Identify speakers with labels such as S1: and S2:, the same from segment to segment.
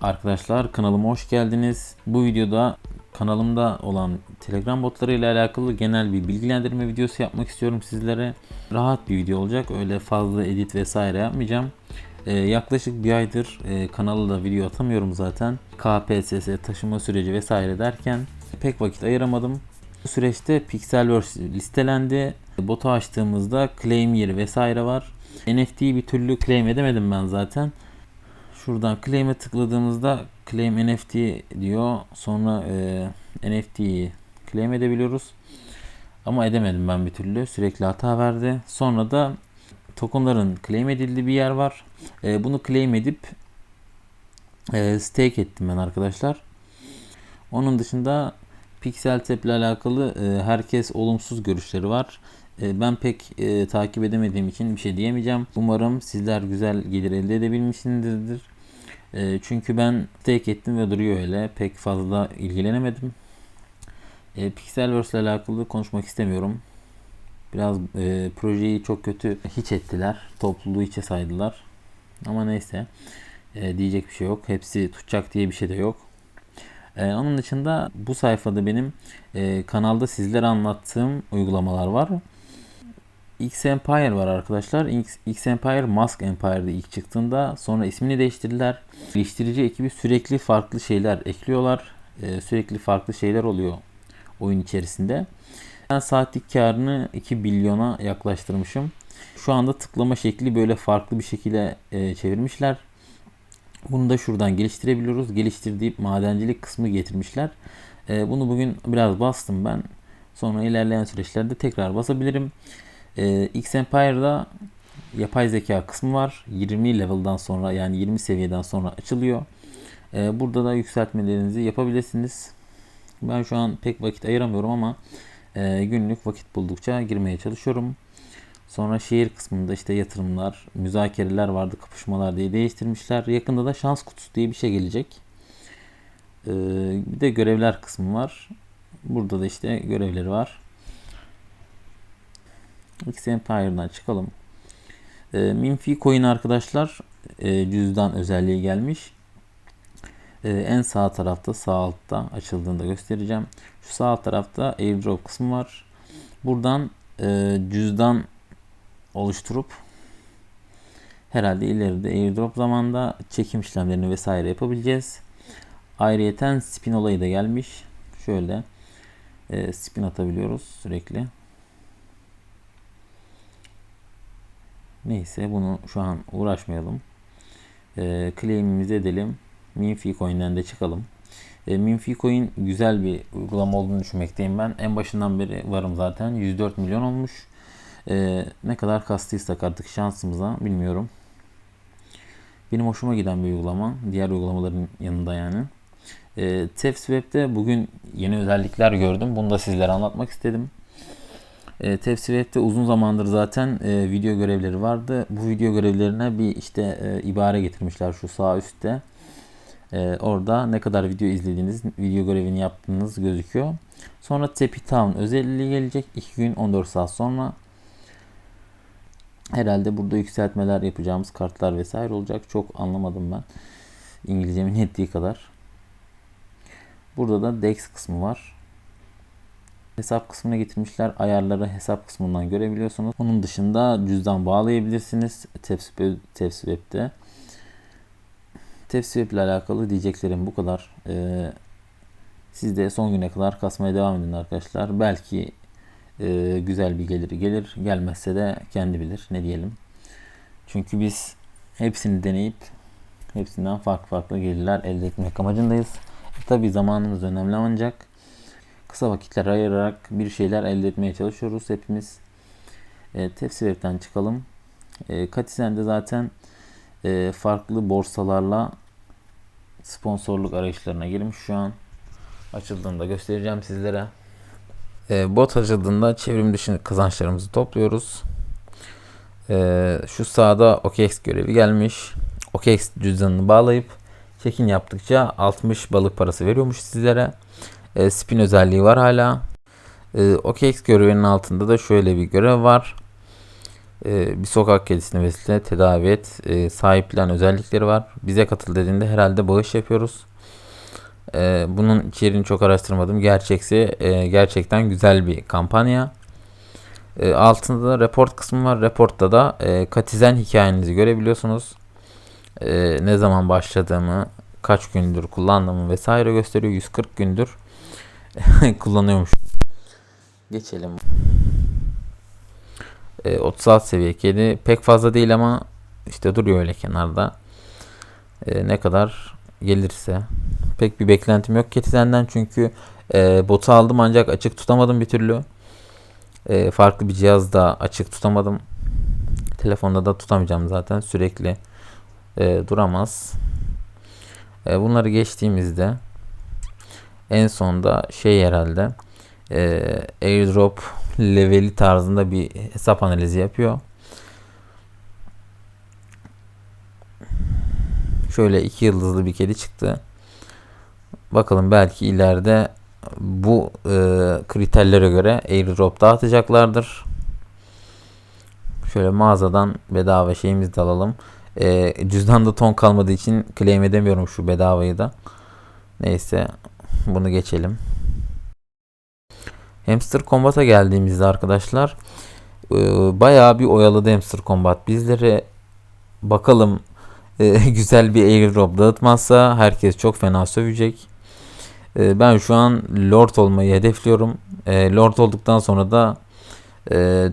S1: Arkadaşlar kanalıma hoş geldiniz. Bu videoda kanalımda olan Telegram botları ile alakalı genel bir bilgilendirme videosu yapmak istiyorum sizlere. Rahat bir video olacak. Öyle fazla edit vesaire yapmayacağım. Ee, yaklaşık bir aydır e, kanalda video atamıyorum zaten. KPSS, taşıma süreci vesaire derken pek vakit ayıramadım. Bu süreçte Pixelverse listelendi. Botu açtığımızda claim yeri vesaire var. NFT'yi bir türlü claim edemedim ben zaten. Şuradan claim'e tıkladığımızda claim NFT diyor. Sonra e, NFT'yi claim edebiliyoruz. Ama edemedim ben bir türlü. Sürekli hata verdi. Sonra da tokenların claim edildiği bir yer var. E, bunu claim edip e, stake ettim ben arkadaşlar. Onun dışında Pixel Tap ile alakalı e, herkes olumsuz görüşleri var. E, ben pek e, takip edemediğim için bir şey diyemeyeceğim. Umarım sizler güzel gelir elde edebilmişsinizdir. E, çünkü ben stake ettim ve duruyor öyle. Pek fazla ilgilenemedim. E, Pixelverse ile alakalı konuşmak istemiyorum. Biraz e, projeyi çok kötü hiç ettiler. Topluluğu içe saydılar. Ama neyse. E, diyecek bir şey yok. Hepsi tutacak diye bir şey de yok. Ee, onun dışında bu sayfada benim e, kanalda sizlere anlattığım uygulamalar var. X Empire var arkadaşlar. X, X Empire Mask Empire'da ilk çıktığında sonra ismini değiştirdiler. Geliştirici ekibi sürekli farklı şeyler ekliyorlar. Ee, sürekli farklı şeyler oluyor oyun içerisinde. Ben saatlik karını 2 milyona yaklaştırmışım. Şu anda tıklama şekli böyle farklı bir şekilde e, çevirmişler. Bunu da şuradan geliştirebiliyoruz. Geliştirdiği madencilik kısmı getirmişler. Ee, bunu bugün biraz bastım ben. Sonra ilerleyen süreçlerde tekrar basabilirim. Ee, X Empire'da yapay zeka kısmı var. 20 level'dan sonra yani 20 seviyeden sonra açılıyor. Ee, burada da yükseltmelerinizi yapabilirsiniz. Ben şu an pek vakit ayıramıyorum ama e, günlük vakit buldukça girmeye çalışıyorum. Sonra şehir kısmında işte yatırımlar, müzakereler vardı, kapışmalar diye değiştirmişler. Yakında da şans kutusu diye bir şey gelecek. Ee, bir de görevler kısmı var. Burada da işte görevleri var. X Empire'dan çıkalım. Ee, Minfi Coin arkadaşlar e, cüzdan özelliği gelmiş. Ee, en sağ tarafta sağ altta açıldığında göstereceğim. Şu sağ tarafta airdrop kısmı var. Buradan e, cüzdan oluşturup herhalde ileride airdrop zamanında çekim işlemlerini vesaire yapabileceğiz. Ayrıyeten spin olayı da gelmiş. Şöyle e, spin atabiliyoruz sürekli. Neyse bunu şu an uğraşmayalım. E, claim'imizi edelim. Minfi Coin'den de çıkalım. E, Minfi Coin güzel bir uygulama olduğunu düşünmekteyim ben. En başından beri varım zaten. 104 milyon olmuş. Ee, ne kadar kastıysak artık şansımıza bilmiyorum. Benim hoşuma giden bir uygulama. Diğer uygulamaların yanında yani. Ee, TepsiWeb'de bugün yeni özellikler gördüm. Bunu da sizlere anlatmak istedim. Ee, TepsiWeb'de uzun zamandır zaten e, video görevleri vardı. Bu video görevlerine bir işte e, ibare getirmişler şu sağ üstte. E, orada ne kadar video izlediğiniz, video görevini yaptığınız gözüküyor. Sonra Tepi Town özelliği gelecek 2 gün 14 saat sonra. Herhalde burada yükseltmeler yapacağımız kartlar vesaire olacak. Çok anlamadım ben. İngilizcemin yettiği kadar. Burada da DEX kısmı var. Hesap kısmına getirmişler. Ayarları hesap kısmından görebiliyorsunuz. Onun dışında cüzdan bağlayabilirsiniz. TepsiWeb'de. TepsiWeb ile alakalı diyeceklerim bu kadar. Ee, siz de son güne kadar kasmaya devam edin arkadaşlar. Belki e, güzel bir geliri gelir. Gelmezse de kendi bilir. Ne diyelim. Çünkü biz hepsini deneyip hepsinden farklı farklı gelirler elde etmek amacındayız. E, Tabi zamanımız önemli ancak kısa vakitler ayırarak bir şeyler elde etmeye çalışıyoruz hepimiz. E, Tefsirev'den çıkalım. E, Katizen de zaten e, farklı borsalarla sponsorluk arayışlarına girmiş şu an. Açıldığında göstereceğim sizlere. E, bot açıldığında çevrim dışı kazançlarımızı topluyoruz. E, şu sağda OKX görevi gelmiş. OKX cüzdanını bağlayıp check-in yaptıkça 60 balık parası veriyormuş sizlere. E, spin özelliği var hala. E, OKX görevinin altında da şöyle bir görev var. Ee, bir sokak kedisini besle, tedavi et, e, sahiplen özellikleri var. Bize katıl dediğinde herhalde bağış yapıyoruz. Ee, bunun içeriğini çok araştırmadım. Gerçekse e, gerçekten güzel bir kampanya. E, altında da report kısmı var. Reportta da e, katizen hikayenizi görebiliyorsunuz. E, ne zaman başladığımı, kaç gündür kullandığımı vesaire gösteriyor. 140 gündür kullanıyormuş. Geçelim. E, 36 seviye kedi pek fazla değil ama işte duruyor öyle kenarda. E, ne kadar gelirse. Pek bir beklentim yok Ketizenden çünkü e, botu aldım ancak açık tutamadım bir türlü. E, farklı bir cihazda açık tutamadım. Telefonda da tutamayacağım zaten sürekli e, duramaz. E, bunları geçtiğimizde en sonda şey herhalde e, airdrop leveli tarzında bir hesap analizi yapıyor. Şöyle iki yıldızlı bir kedi çıktı. Bakalım belki ileride bu e, kriterlere göre airdrop dağıtacaklardır. Şöyle mağazadan bedava şeyimizi de alalım. E, cüzdanda ton kalmadığı için claim edemiyorum şu bedavayı da. Neyse bunu geçelim. Hamster Combat'a geldiğimizde arkadaşlar e, bayağı bir oyaladı Hamster Combat. Bizlere bakalım e, güzel bir airdrop dağıtmazsa herkes çok fena sövecek. E, ben şu an Lord olmayı hedefliyorum. Lord olduktan sonra da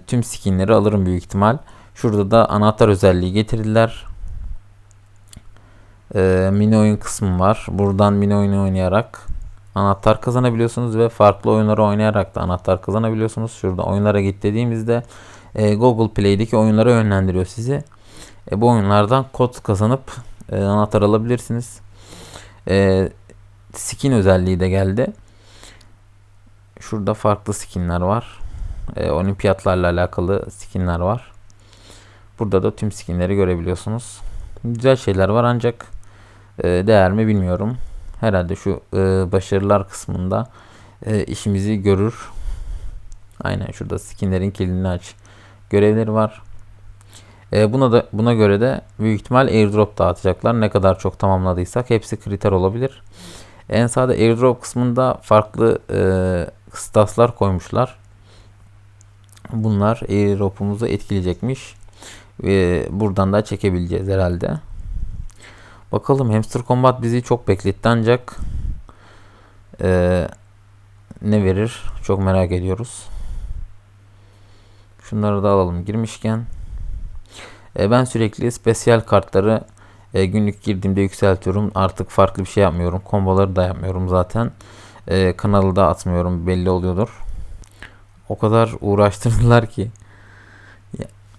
S1: tüm skinleri alırım büyük ihtimal. Şurada da anahtar özelliği getirdiler. Mini oyun kısmı var. Buradan mini oyunu oynayarak anahtar kazanabiliyorsunuz ve farklı oyunları oynayarak da anahtar kazanabiliyorsunuz. Şurada oyunlara git dediğimizde e, Google Play'deki oyunlara yönlendiriyor sizi. E, bu oyunlardan kod kazanıp e, anahtar alabilirsiniz. E, skin özelliği de geldi. Şurada farklı skinler var. E, olimpiyatlarla alakalı skinler var. Burada da tüm skinleri görebiliyorsunuz. Güzel şeyler var ancak e, değer mi bilmiyorum. Herhalde şu e, başarılar kısmında e, işimizi görür. Aynen şurada skinlerin kilidini aç. Görevleri var. E, buna da buna göre de büyük ihtimal airdrop dağıtacaklar. Ne kadar çok tamamladıysak hepsi kriter olabilir. En sağda airdrop kısmında farklı e, kıstaslar koymuşlar. Bunlar airdrop'umuzu etkileyecekmiş. Ve buradan da çekebileceğiz herhalde. Bakalım Hamster Combat bizi çok bekletti ancak e, ne verir çok merak ediyoruz. Şunları da alalım girmişken. E, ben sürekli spesiyel kartları e, günlük girdiğimde yükseltiyorum. Artık farklı bir şey yapmıyorum. Komboları da yapmıyorum zaten. E, kanalı da atmıyorum belli oluyordur. O kadar uğraştırdılar ki.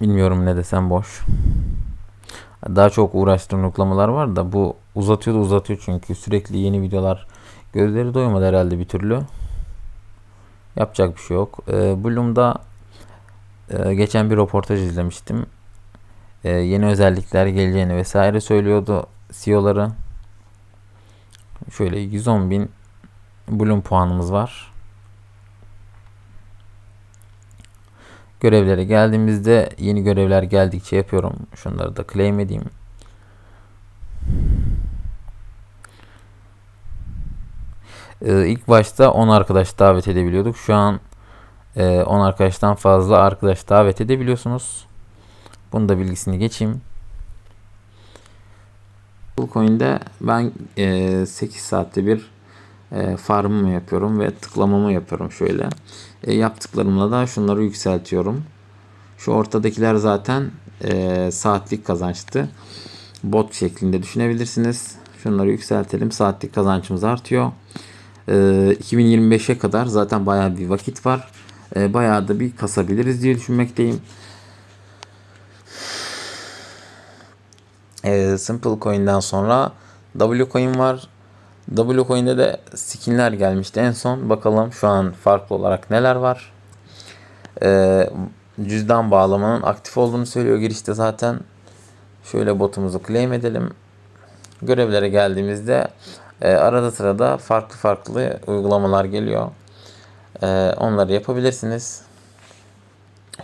S1: Bilmiyorum ne desem boş. Daha çok uğraştığım uygulamalar var da bu uzatıyor da uzatıyor çünkü sürekli yeni videolar gözleri doymadı herhalde bir türlü. Yapacak bir şey yok. E, Bloom'da e, geçen bir röportaj izlemiştim. E, yeni özellikler geleceğini vesaire söylüyordu CEO'ları. Şöyle 110 bin Bloom puanımız var. Görevlere geldiğimizde yeni görevler geldikçe yapıyorum. Şunları da claim edeyim. Ee, ilk başta 10 arkadaş davet edebiliyorduk. Şu an e, 10 arkadaştan fazla arkadaş davet edebiliyorsunuz. Bunu da bilgisini geçeyim. Coin'de ben e, 8 saatte bir e, farmımı yapıyorum ve tıklamamı yapıyorum şöyle. E, yaptıklarımla da şunları yükseltiyorum. Şu ortadakiler zaten e, saatlik kazançtı. Bot şeklinde düşünebilirsiniz. Şunları yükseltelim. Saatlik kazançımız artıyor. E, 2025'e kadar zaten bayağı bir vakit var. E, bayağı da bir kasabiliriz diye düşünmekteyim. E, Simple Coin'den sonra W Coin var. W Coin'de de skinler gelmişti en son. Bakalım şu an farklı olarak neler var. Ee, cüzdan bağlamanın aktif olduğunu söylüyor girişte zaten. Şöyle botumuzu claim edelim. Görevlere geldiğimizde e, arada sırada farklı farklı uygulamalar geliyor. E, onları yapabilirsiniz.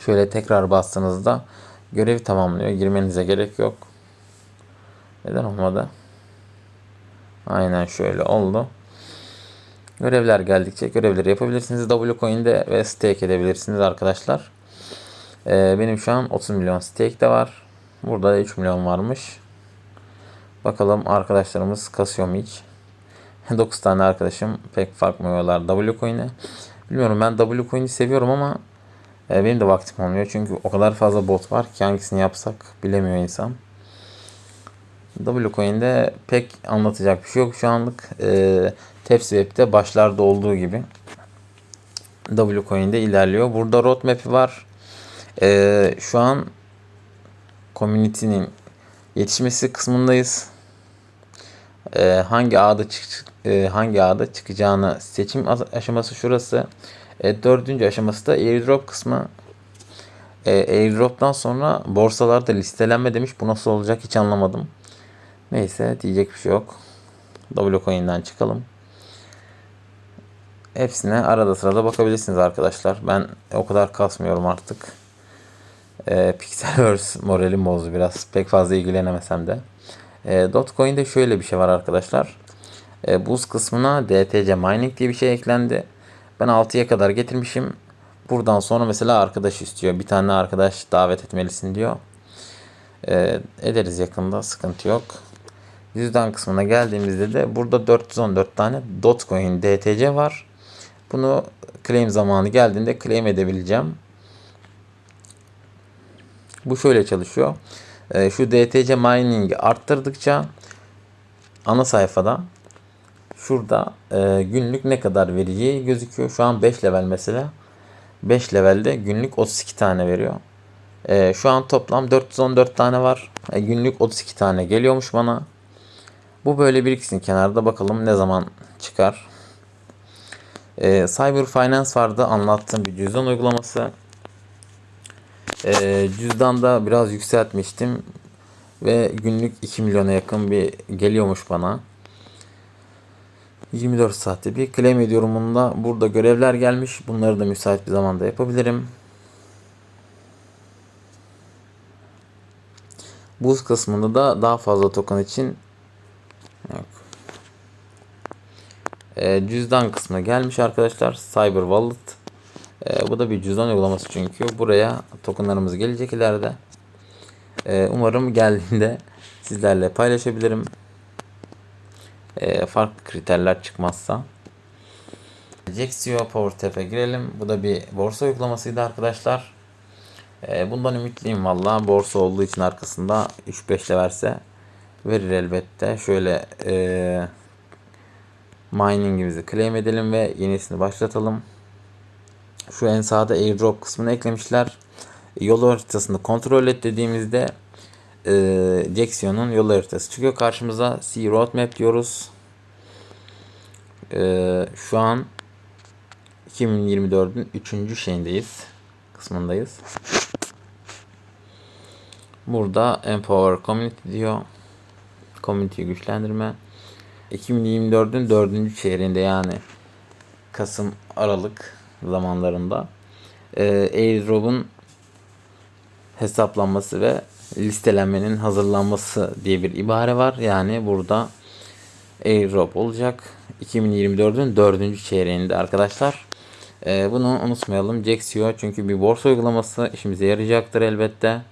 S1: Şöyle tekrar bastığınızda görevi tamamlıyor. Girmenize gerek yok. Neden olmadı? Aynen şöyle oldu. Görevler geldikçe görevleri yapabilirsiniz. Wcoin'de ve stake edebilirsiniz arkadaşlar. Ee, benim şu an 30 milyon stake de var. Burada 3 milyon varmış. Bakalım arkadaşlarımız kasıyor mu hiç? 9 tane arkadaşım pek farkmıyorlar Wcoin'e. Bilmiyorum ben Wcoin'i seviyorum ama e, benim de vaktim olmuyor. Çünkü o kadar fazla bot var ki hangisini yapsak bilemiyor insan. Wcoin'de pek anlatacak bir şey yok şu anlık. E, TapsWeb'de başlarda olduğu gibi Wcoin'de ilerliyor. Burada roadmap'i var. E, şu an community'nin yetişmesi kısmındayız. E, hangi ağda çık e, hangi ağda çıkacağını seçim aşaması şurası. E, dördüncü aşaması da airdrop kısmı. E, airdrop'tan sonra borsalarda listelenme demiş. Bu nasıl olacak hiç anlamadım. Neyse diyecek bir şey yok. Wcoin'den çıkalım. Hepsine arada sırada bakabilirsiniz arkadaşlar. Ben o kadar kasmıyorum artık. E, Pixelverse moralim bozdu biraz. Pek fazla ilgilenemesem de. E, Dogecoin'de şöyle bir şey var arkadaşlar. E, buz kısmına DTC mining diye bir şey eklendi. Ben 6'ya kadar getirmişim. Buradan sonra mesela arkadaş istiyor. Bir tane arkadaş davet etmelisin diyor. E, ederiz yakında sıkıntı yok. Cüzdan kısmına geldiğimizde de burada 414 tane Dogecoin DTC var. Bunu claim zamanı geldiğinde claim edebileceğim. Bu şöyle çalışıyor. E, şu DTC mining'i arttırdıkça ana sayfada şurada e, günlük ne kadar vereceği gözüküyor. Şu an 5 level mesela. 5 levelde günlük 32 tane veriyor. E, şu an toplam 414 tane var. E, günlük 32 tane geliyormuş bana. Bu böyle biriksin kenarda bakalım ne zaman çıkar. E, Cyber Finance vardı anlattığım bir cüzdan uygulaması. E, cüzdanda biraz yükseltmiştim. Ve günlük 2 milyona yakın bir geliyormuş bana. 24 saatte bir claim ediyorum bunda. Burada görevler gelmiş. Bunları da müsait bir zamanda yapabilirim. Buz kısmında da daha fazla token için yok. E, cüzdan kısmına gelmiş arkadaşlar. Cyber Wallet. E, bu da bir cüzdan uygulaması çünkü. Buraya tokenlarımız gelecek ileride. E, umarım geldiğinde sizlerle paylaşabilirim e, farklı kriterler çıkmazsa. Jexio PowerTap'e girelim. Bu da bir borsa uygulamasıydı arkadaşlar. E, bundan ümitliyim valla. Borsa olduğu için arkasında 3-5 de verse verir elbette. Şöyle e, miningimizi claim edelim ve yenisini başlatalım. Şu en sağda airdrop kısmını eklemişler. Yol haritasını kontrol et dediğimizde e, Jexion'un yol haritası çıkıyor karşımıza. See Roadmap diyoruz. E, şu an 2024'ün 3. şeyindeyiz. Kısmındayız. Burada Empower Community diyor. Community'yi güçlendirme. 2024'ün 4. çeyreğinde yani Kasım Aralık zamanlarında e, airdrop'un hesaplanması ve listelenmenin hazırlanması diye bir ibare var. Yani burada airdrop olacak. 2024'ün 4. çeyreğinde arkadaşlar. Ee, bunu unutmayalım. Jexio çünkü bir borsa uygulaması işimize yarayacaktır elbette.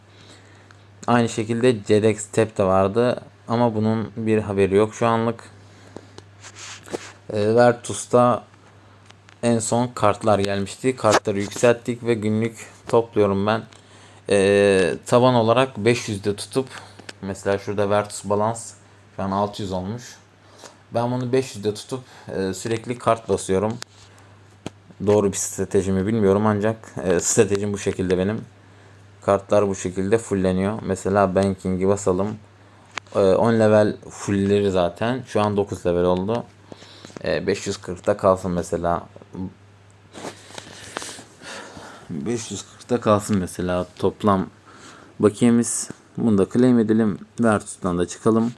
S1: Aynı şekilde CEDEX Step de vardı. Ama bunun bir haberi yok şu anlık. Ee, Vertus'ta en son kartlar gelmişti. Kartları yükselttik ve günlük topluyorum ben e, taban olarak 500'de tutup mesela şurada Vertus Balans şu an 600 olmuş. Ben bunu 500'de tutup e, sürekli kart basıyorum. Doğru bir stratejimi bilmiyorum ancak e, stratejim bu şekilde benim. Kartlar bu şekilde fullleniyor. Mesela Banking'i basalım. E, 10 level fullleri zaten. Şu an 9 level oldu. E, 540'da kalsın mesela. 540'ta kalsın mesela toplam bakiyemiz. Bunu da claim edelim. Vertus'tan da çıkalım.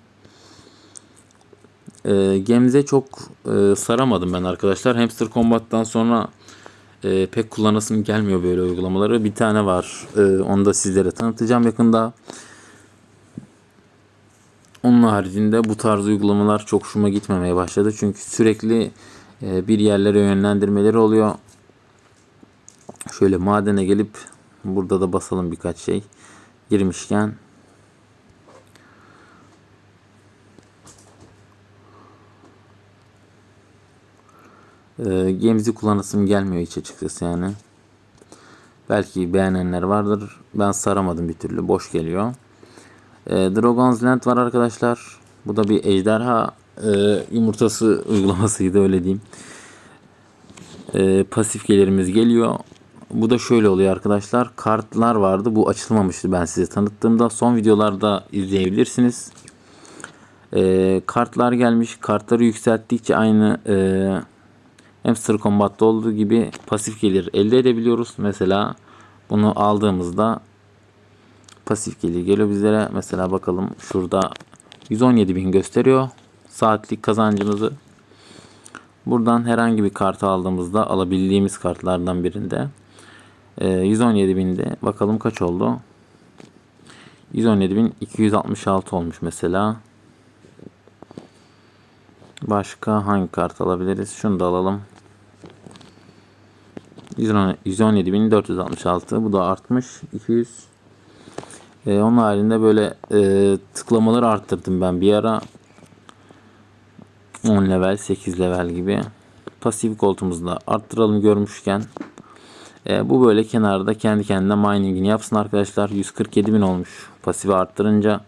S1: E, Gemze çok e, saramadım ben arkadaşlar. Hamster Combat'tan sonra e, pek kullanasım gelmiyor böyle uygulamaları. Bir tane var. E, onu da sizlere tanıtacağım yakında. Onun haricinde bu tarz uygulamalar çok hoşuma gitmemeye başladı. Çünkü sürekli e, bir yerlere yönlendirmeleri oluyor. Şöyle madene gelip burada da basalım birkaç şey. Girmişken e, Gemzi kullanasım gelmiyor hiç açıkçası yani. Belki beğenenler vardır. Ben saramadım bir türlü. Boş geliyor. E, Dragon's Land var arkadaşlar. Bu da bir ejderha e, yumurtası uygulamasıydı öyle diyeyim. E, pasif gelirimiz geliyor. Bu da şöyle oluyor arkadaşlar. Kartlar vardı. Bu açılmamıştı ben size tanıttığımda. Son videolarda izleyebilirsiniz. E, kartlar gelmiş. Kartları yükselttikçe aynı e, Hamster Combat'ta olduğu gibi pasif gelir elde edebiliyoruz. Mesela bunu aldığımızda pasif gelir geliyor bizlere. Mesela bakalım şurada 117.000 gösteriyor saatlik kazancımızı. Buradan herhangi bir kartı aldığımızda alabildiğimiz kartlardan birinde e, 117.000'de bakalım kaç oldu? 117.266 olmuş mesela. Başka hangi kart alabiliriz? Şunu da alalım. 117.466 bu da artmış 200 ee, onun halinde böyle e, tıklamaları arttırdım ben bir ara. 10 level 8 level gibi. Pasif koltuğumuzu da arttıralım görmüşken. E, bu böyle kenarda kendi kendine miningini yapsın arkadaşlar. 147.000 olmuş pasifi arttırınca.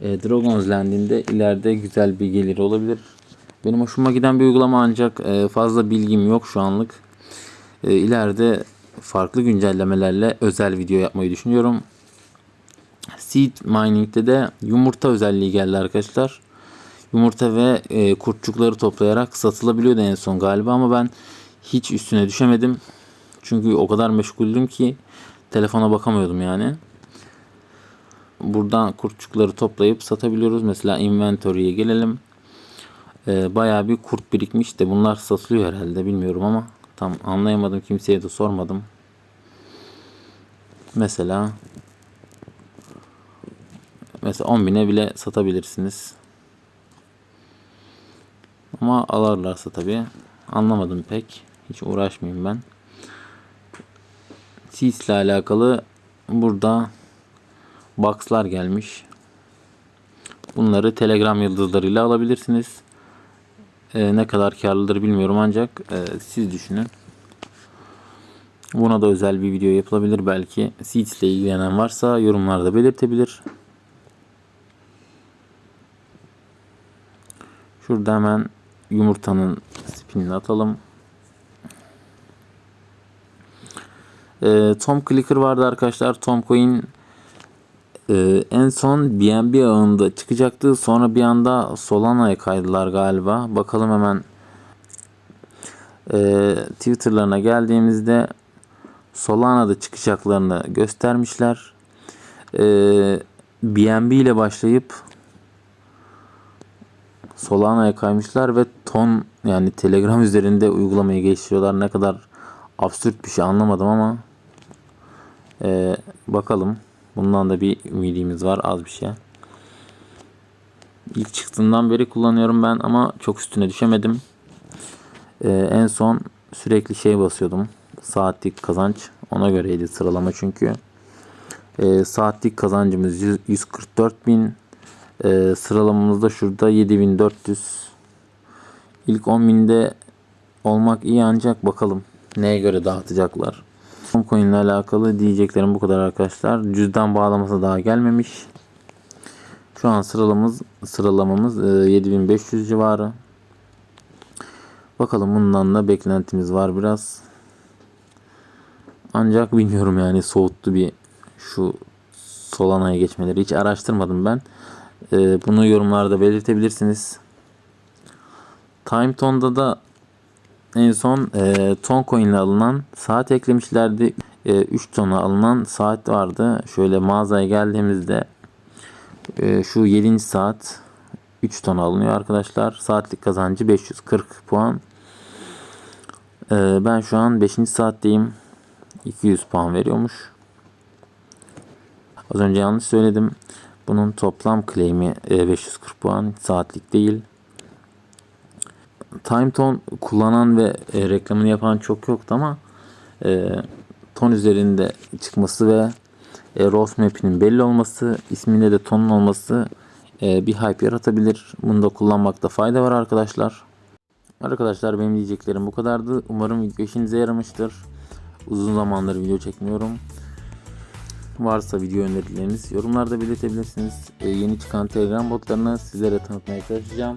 S1: E, Dragon's Land'inde ileride güzel bir gelir olabilir. Benim hoşuma giden bir uygulama ancak e, fazla bilgim yok şu anlık. E, ileride farklı güncellemelerle özel video yapmayı düşünüyorum. Seed Mining'de de yumurta özelliği geldi arkadaşlar. Yumurta ve e, kurtçukları toplayarak satılabiliyordu en son galiba ama ben hiç üstüne düşemedim. Çünkü o kadar meşguldüm ki telefona bakamıyordum yani. Buradan kurtçukları toplayıp satabiliyoruz. Mesela inventory'ye gelelim. E, bayağı bir kurt birikmiş de bunlar satılıyor herhalde bilmiyorum ama Tam anlayamadım kimseye de sormadım. Mesela mesela 10 bine bile satabilirsiniz. Ama alırlarsa tabi anlamadım pek. Hiç uğraşmayayım ben. Sis ile alakalı burada boxlar gelmiş. Bunları Telegram yıldızlarıyla alabilirsiniz. E, ne kadar karlıdır bilmiyorum ancak e, siz düşünün. Buna da özel bir video yapılabilir belki. Seeds ile ilgilenen varsa yorumlarda belirtebilir. Şurada hemen yumurtanın spinini atalım. Ee, Tom Clicker vardı arkadaşlar. Tom Coin ee, en son BNB ağında çıkacaktı. Sonra bir anda Solana'ya kaydılar galiba. Bakalım hemen ee, Twitter'larına geldiğimizde Solana'da çıkacaklarını göstermişler. Ee, BNB ile başlayıp Solana'ya kaymışlar ve ton yani Telegram üzerinde uygulamayı geliştiriyorlar. Ne kadar absürt bir şey anlamadım ama ee, bakalım. Bundan da bir ümidimiz var az bir şey. İlk çıktığından beri kullanıyorum ben ama çok üstüne düşemedim. Ee, en son sürekli şey basıyordum. Saatlik kazanç. Ona göreydi sıralama çünkü. Ee, saatlik kazancımız 144 bin. Ee, sıralamamızda şurada 7400. İlk 10 binde olmak iyi ancak bakalım neye göre dağıtacaklar. Coin ile alakalı diyeceklerim bu kadar arkadaşlar. Cüzdan bağlaması daha gelmemiş. Şu an sıralamamız sıralamamız 7500 e, civarı. Bakalım bundan da beklentimiz var biraz. Ancak bilmiyorum yani soğuttu bir şu Solana'ya geçmeleri. Hiç araştırmadım ben. E, bunu yorumlarda belirtebilirsiniz. TimeTone'da da en son e, ton coin alınan saat eklemişlerdi. E, 3 tona alınan saat vardı. Şöyle mağazaya geldiğimizde e, şu 7. saat 3 ton alınıyor arkadaşlar. Saatlik kazancı 540 puan. Ee, ben şu an 5. saatteyim. 200 puan veriyormuş. Az önce yanlış söyledim. Bunun toplam claim'i e, 540 puan. Saatlik değil. Time Tone kullanan ve e, reklamını yapan çok yoktu ama e, ton üzerinde çıkması ve e, Rose Map'inin belli olması, isminde de tonun olması e, bir hype yaratabilir. Bunu da kullanmakta fayda var arkadaşlar. Arkadaşlar benim diyeceklerim bu kadardı. Umarım video işinize yaramıştır. Uzun zamandır video çekmiyorum. Varsa video önerileriniz yorumlarda belirtebilirsiniz. E, yeni çıkan Telegram botlarını sizlere tanıtmaya çalışacağım.